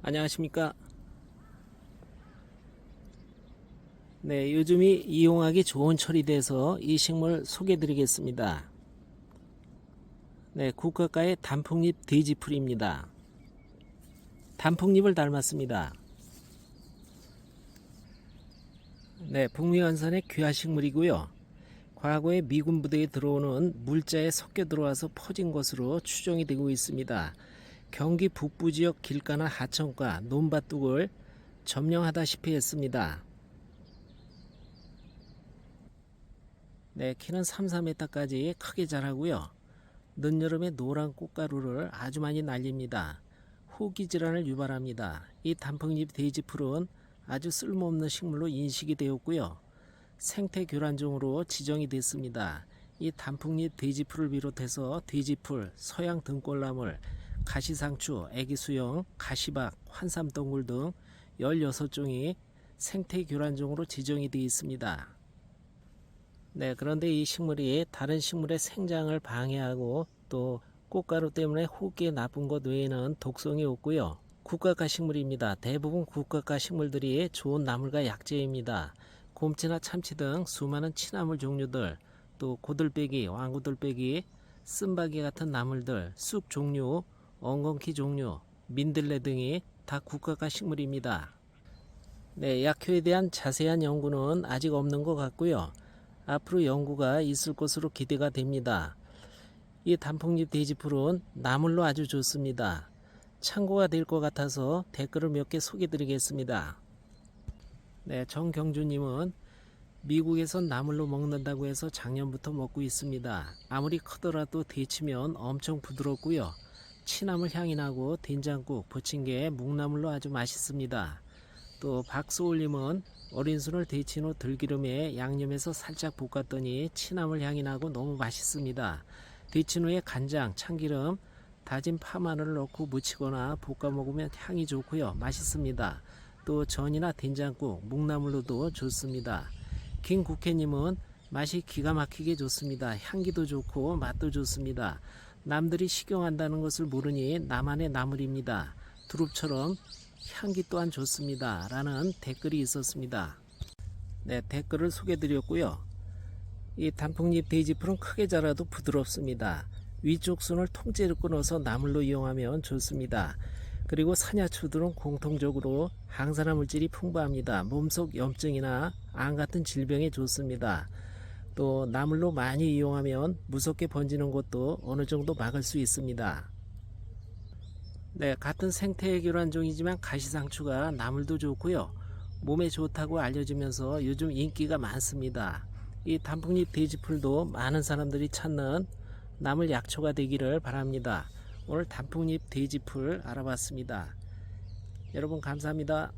안녕하십니까. 네, 요즘이 이용하기 좋은 철이 돼서 이 식물 소개해 드리겠습니다. 네, 국가가의 단풍잎 돼지풀입니다. 단풍잎을 닮았습니다. 네, 북미 원산의 귀화 식물이고요. 과거에 미군 부대에 들어오는 물자에 섞여 들어와서 퍼진 것으로 추정이 되고 있습니다. 경기 북부 지역 길가나 하천가, 논밭둑을 점령하다시피 했습니다. 네, 키는 3, 4m까지 크게 자라고요. 늦여름에 노란 꽃가루를 아주 많이 날립니다. 호기 질환을 유발합니다. 이 단풍잎 돼지풀은 아주 쓸모없는 식물로 인식이 되었고요. 생태 교란종으로 지정이 됐습니다. 이 단풍잎 돼지풀을 비롯해서 돼지풀, 서양 등골나물, 가시상추, 애기수영, 가시박, 환삼동굴 등 16종이 생태 교란종으로 지정이 되어 있습니다. 네, 그런데 이 식물이 다른 식물의 생장을 방해하고 또 꽃가루 때문에 호기에 나쁜 것 외에는 독성이 없고요. 국가가 식물입니다. 대부분 국가가 식물들이 좋은 나물과 약재입니다. 곰치나 참치 등 수많은 치나물 종류들, 또 고들빼기, 왕고들빼기, 쓴바기 같은 나물들, 쑥 종류, 엉겅퀴 종류, 민들레 등이 다 국가가 식물입니다. 네, 약효에 대한 자세한 연구는 아직 없는 것 같고요. 앞으로 연구가 있을 것으로 기대가 됩니다. 이 단풍잎 돼지풀은 나물로 아주 좋습니다. 참고가 될 것 같아서 댓글을 몇 개 소개해 드리겠습니다. 네, 정경주님은 미국에선 나물로 먹는다고 해서 작년부터 먹고 있습니다. 아무리 크더라도 데치면 엄청 부드럽고요. 치나물 향이 나고 된장국, 부침개, 묵나물로 아주 맛있습니다. 또 박소울님은 어린 순을 데친 후 들기름에 양념해서 살짝 볶았더니 치나물 향이 나고 너무 맛있습니다. 데친 후에 간장, 참기름, 다진 파마늘을 넣고 무치거나 볶아 먹으면 향이 좋고요. 맛있습니다. 또 전이나 된장국, 묵나물로도 좋습니다. 김국회님은 맛이 기가 막히게 좋습니다. 향기도 좋고 맛도 좋습니다. 남들이 식용한다는 것을 모르니 나만의 나물입니다. 두릅처럼 향기 또한 좋습니다. 라는 댓글이 있었습니다. 네, 댓글을 소개드렸고요. 이 단풍잎 데이지풀은 크게 자라도 부드럽습니다. 위쪽 순을 통째로 끊어서 나물로 이용하면 좋습니다. 그리고 산야초들은 공통적으로 항산화 물질이 풍부합니다. 몸속 염증이나 암 같은 질병에 좋습니다. 또 나물로 많이 이용하면 무섭게 번지는 것도 어느 정도 막을 수 있습니다. 네, 같은 생태 교란종이지만 가시상추가 나물도 좋고요. 몸에 좋다고 알려지면서 요즘 인기가 많습니다. 이 단풍잎 돼지풀도 많은 사람들이 찾는 나물 약초가 되기를 바랍니다. 오늘 단풍잎 돼지풀 알아봤습니다. 여러분 감사합니다.